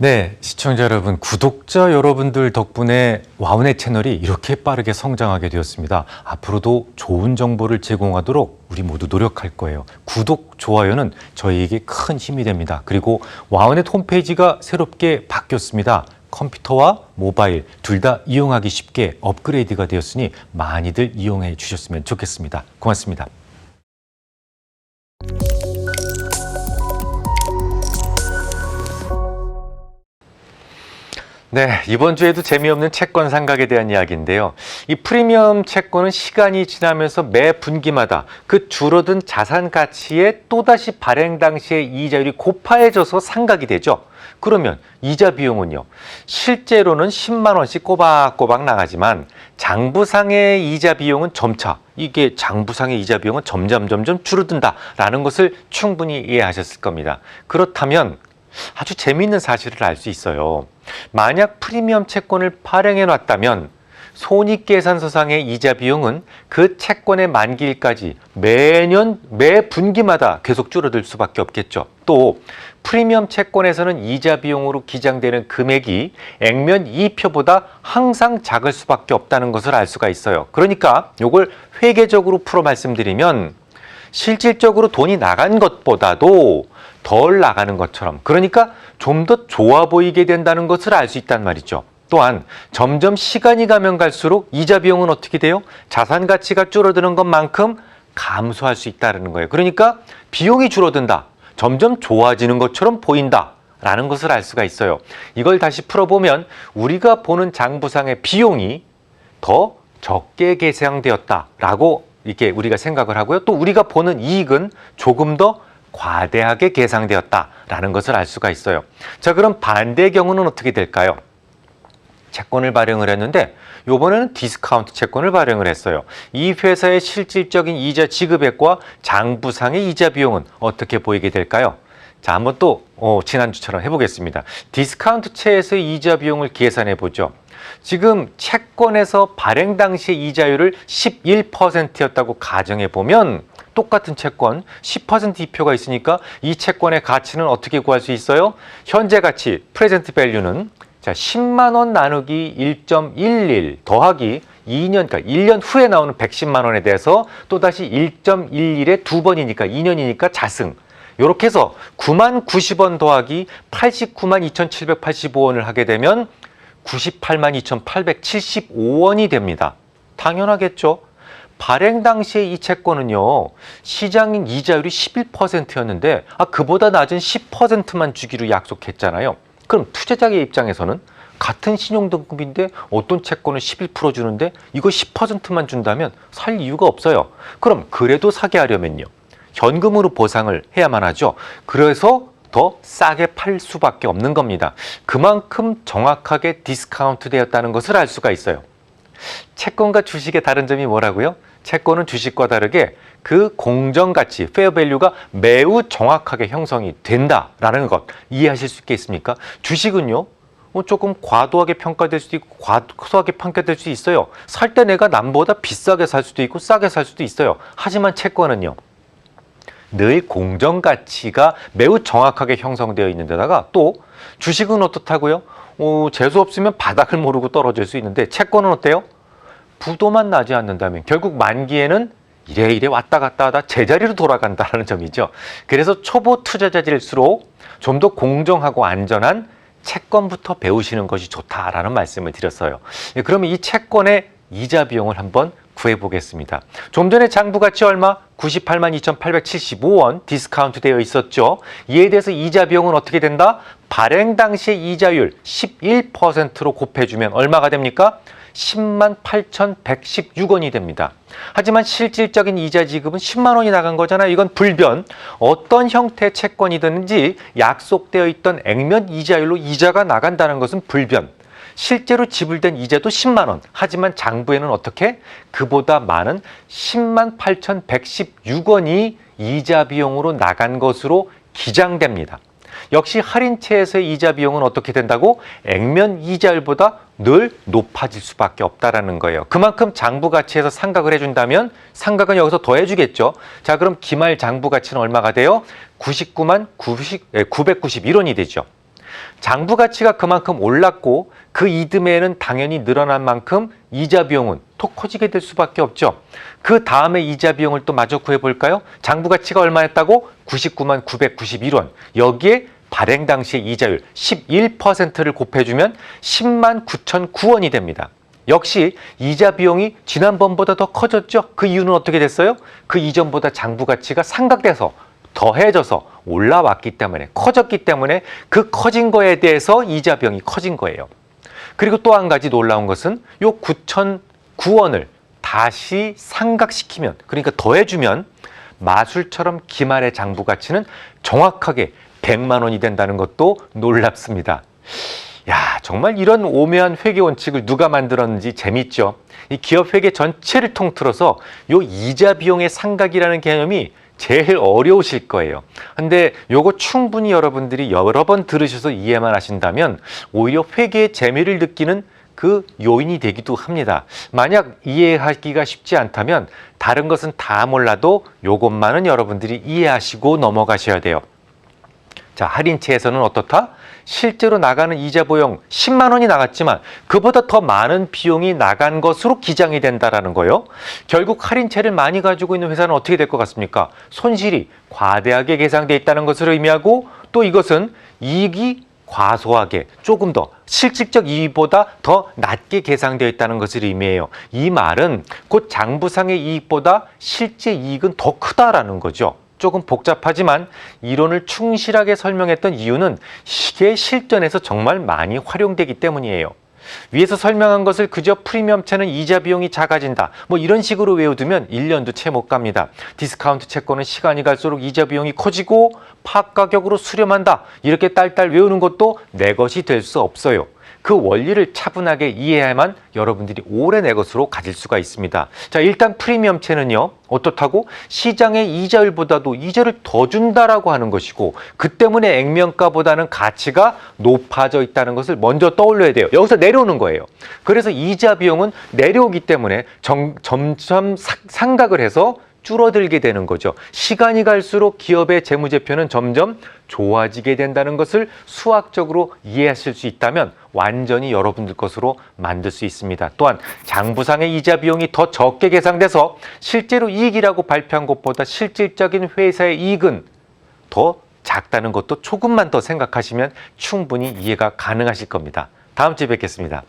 네, 시청자 여러분, 구독자 여러분들 덕분에 와운의 채널이 이렇게 빠르게 성장하게 되었습니다. 앞으로도 좋은 정보를 제공하도록 우리 모두 노력할 거예요. 구독, 좋아요는 저희에게 큰 힘이 됩니다. 그리고 와운의 홈페이지가 새롭게 바뀌었습니다. 컴퓨터와 모바일 둘 다 이용하기 쉽게 업그레이드가 되었으니 많이들 이용해 주셨으면 좋겠습니다. 고맙습니다. 네, 이번 주에도 재미없는 채권 상각에 대한 이야기인데요. 이 프리미엄 채권은 시간이 지나면서 매 분기마다 그 줄어든 자산 가치에 또다시 발행 당시의 이자율이 고파해져서 상각이 되죠. 그러면 이자 비용은요. 실제로는 10만 원씩 꼬박꼬박 나가지만 장부상의 이자 비용은 점차 이게 장부상의 이자 비용은 점점 점점 줄어든다라는 것을 충분히 이해하셨을 겁니다. 그렇다면 아주 재미있는 사실을 알 수 있어요. 만약 프리미엄 채권을 발행해 놨다면 손익계산서상의 이자 비용은 그 채권의 만기일까지 매년 매 분기마다 계속 줄어들 수밖에 없겠죠. 또 프리미엄 채권에서는 이자 비용으로 기장되는 금액이 액면 2표보다 항상 작을 수밖에 없다는 것을 알 수가 있어요. 그러니까 이걸 회계적으로 풀어 말씀드리면 실질적으로 돈이 나간 것보다도 덜 나가는 것처럼 그러니까 좀 더 좋아 보이게 된다는 것을 알 수 있단 말이죠. 또한 점점 시간이 가면 갈수록 이자 비용은 어떻게 돼요? 자산 가치가 줄어드는 것만큼 감소할 수 있다는 거예요. 그러니까 비용이 줄어든다. 점점 좋아지는 것처럼 보인다. 라는 것을 알 수가 있어요. 이걸 다시 풀어보면 우리가 보는 장부상의 비용이 더 적게 계상되었다라고 이렇게 우리가 생각을 하고요. 또 우리가 보는 이익은 조금 더 과대하게 계상되었다라는 것을 알 수가 있어요. 자, 그럼 반대의 경우는 어떻게 될까요? 채권을 발행을 했는데 요번에는 디스카운트 채권을 발행을 했어요. 이 회사의 실질적인 이자 지급액과 장부상의 이자 비용은 어떻게 보이게 될까요? 자, 한번 또 어, 지난주처럼 해보겠습니다. 디스카운트 채에서의 이자 비용을 계산해 보죠. 지금 채권에서 발행 당시 이자율을 11%였다고 가정해 보면 똑같은 채권 10% 이표가 있으니까 이 채권의 가치는 어떻게 구할 수 있어요? 현재 가치 프레젠트 밸류는 자 10만 원 나누기 1.11 더하기 2년, 그러니까 1년 후에 나오는 110만 원에 대해서 또다시 1.11의 두 번이니까 2년이니까 자승. 이렇게 해서 9만 90원 더하기 89만 2,785원을 하게 되면 98만 2,875원이 됩니다. 당연하겠죠. 발행 당시에 이 채권은요 시장인 이자율이 11%였는데 아 그보다 낮은 10%만 주기로 약속했잖아요. 그럼 투자자의 입장에서는 같은 신용등급인데 어떤 채권을 11% 주는데 이거 10%만 준다면 살 이유가 없어요. 그럼 그래도 사게 하려면요 현금으로 보상을 해야만 하죠. 그래서 더 싸게 팔 수밖에 없는 겁니다. 그만큼 정확하게 디스카운트 되었다는 것을 알 수가 있어요. 채권과 주식의 다른 점이 뭐라고요? 채권은 주식과 다르게 그 공정 가치, 페어 밸류가 매우 정확하게 형성이 된다라는 것 이해하실 수 있겠습니까? 주식은요. 뭐 조금 과도하게 평가될 수도 있고 과소하게 평가될 수 있어요. 살 때 내가 남보다 비싸게 살 수도 있고 싸게 살 수도 있어요. 하지만 채권은요. 늘 공정 가치가 매우 정확하게 형성되어 있는 데다가 또 주식은 어떻다고요? 어, 재수 없으면 바닥을 모르고 떨어질 수 있는데 채권은 어때요? 부도만 나지 않는다면 결국 만기에는 이래 이래 왔다 갔다 하다 제자리로 돌아간다는 점이죠. 그래서 초보 투자자일수록 좀 더 공정하고 안전한 채권부터 배우시는 것이 좋다라는 말씀을 드렸어요. 예, 그러면 이 채권의 이자 비용을 한번 구해 보겠습니다. 좀 전에 장부 가치 얼마? 98만 2,875원 디스카운트 되어 있었죠. 이에 대해서 이자 비용은 어떻게 된다? 발행 당시의 이자율 11%로 곱해주면 얼마가 됩니까? 10만 8,116원이 됩니다. 하지만 실질적인 이자 지급은 10만 원이 나간 거잖아요. 이건 불변. 어떤 형태의 채권이든지 약속되어 있던 액면 이자율로 이자가 나간다는 것은 불변. 실제로 지불된 이자도 10만 원. 하지만 장부에는 어떻게? 그보다 많은 10만 8,116원이 이자 비용으로 나간 것으로 기장됩니다. 역시 할인채에서의 이자 비용은 어떻게 된다고? 액면 이자율보다 늘 높아질 수밖에 없다라는 거예요. 그만큼 장부 가치에서 상각을 해준다면 상각은 여기서 더 해주겠죠. 자, 그럼 기말 장부 가치는 얼마가 돼요? 99만 90, 991원이 되죠. 장부 가치가 그만큼 올랐고 그 이듬해에는 당연히 늘어난 만큼 이자 비용은 더 커지게 될 수밖에 없죠. 그 다음에 이자 비용을 또 마저 구해 볼까요? 장부 가치가 얼마였다고? 99만 991원. 여기에 발행 당시의 이자율 11%를 곱해주면 10만 9,009원이 됩니다. 역시 이자 비용이 지난번보다 더 커졌죠. 그 이유는 어떻게 됐어요? 그 이전보다 장부 가치가 상각돼서 더해져서 올라왔기 때문에 커졌기 때문에 그 커진 거에 대해서 이자 비용이 커진 거예요. 그리고 또 한 가지 놀라운 것은 요 9,009원을 다시 상각시키면 그러니까 더해주면 마술처럼 기말의 장부 가치는 정확하게 100만 원이 된다는 것도 놀랍습니다. 야, 정말 이런 오묘한 회계 원칙을 누가 만들었는지 재밌죠. 이 기업 회계 전체를 통틀어서 요 이자 비용의 상각이라는 개념이 제일 어려우실 거예요. 근데 요거 충분히 여러분들이 여러 번 들으셔서 이해만 하신다면 오히려 회계의 재미를 느끼는 그 요인이 되기도 합니다. 만약 이해하기가 쉽지 않다면 다른 것은 다 몰라도 요것만은 여러분들이 이해하시고 넘어가셔야 돼요. 자, 할인채에서는 어떻다? 실제로 나가는 이자 보용 10만 원이 나갔지만 그보다 더 많은 비용이 나간 것으로 기장이 된다라는 거예요. 결국 할인채를 많이 가지고 있는 회사는 어떻게 될 것 같습니까? 손실이 과대하게 계상돼 있다는 것을 의미하고 또 이것은 이익이 과소하게 조금 더 실질적 이익보다 더 낮게 계상되어 있다는 것을 의미해요. 이 말은 곧 장부상의 이익보다 실제 이익은 더 크다라는 거죠. 조금 복잡하지만 이론을 충실하게 설명했던 이유는 이게 실전에서 정말 많이 활용되기 때문이에요. 위에서 설명한 것을 그저 프리미엄채는 이자 비용이 작아진다. 뭐 이런 식으로 외워두면 1년도 채 못 갑니다. 디스카운트 채권은 시간이 갈수록 이자 비용이 커지고 파 가격으로 수렴한다. 이렇게 딸딸 외우는 것도 내 것이 될 수 없어요. 그 원리를 차분하게 이해해야만 여러분들이 오래 내 것으로 가질 수가 있습니다. 자, 일단 프리미엄채는요, 어떻다고? 시장의 이자율보다도 이자를 더 준다라고 하는 것이고, 그 때문에 액면가보다는 가치가 높아져 있다는 것을 먼저 떠올려야 돼요. 여기서 내려오는 거예요. 그래서 이자 비용은 내려오기 때문에 점, 점점 사- 상각을 해서 줄어들게 되는 거죠. 시간이 갈수록 기업의 재무제표는 점점 좋아지게 된다는 것을 수학적으로 이해하실 수 있다면 완전히 여러분들 것으로 만들 수 있습니다. 또한 장부상의 이자 비용이 더 적게 계상돼서 실제로 이익이라고 발표한 것보다 실질적인 회사의 이익은 더 작다는 것도 조금만 더 생각하시면 충분히 이해가 가능하실 겁니다. 다음 주에 뵙겠습니다.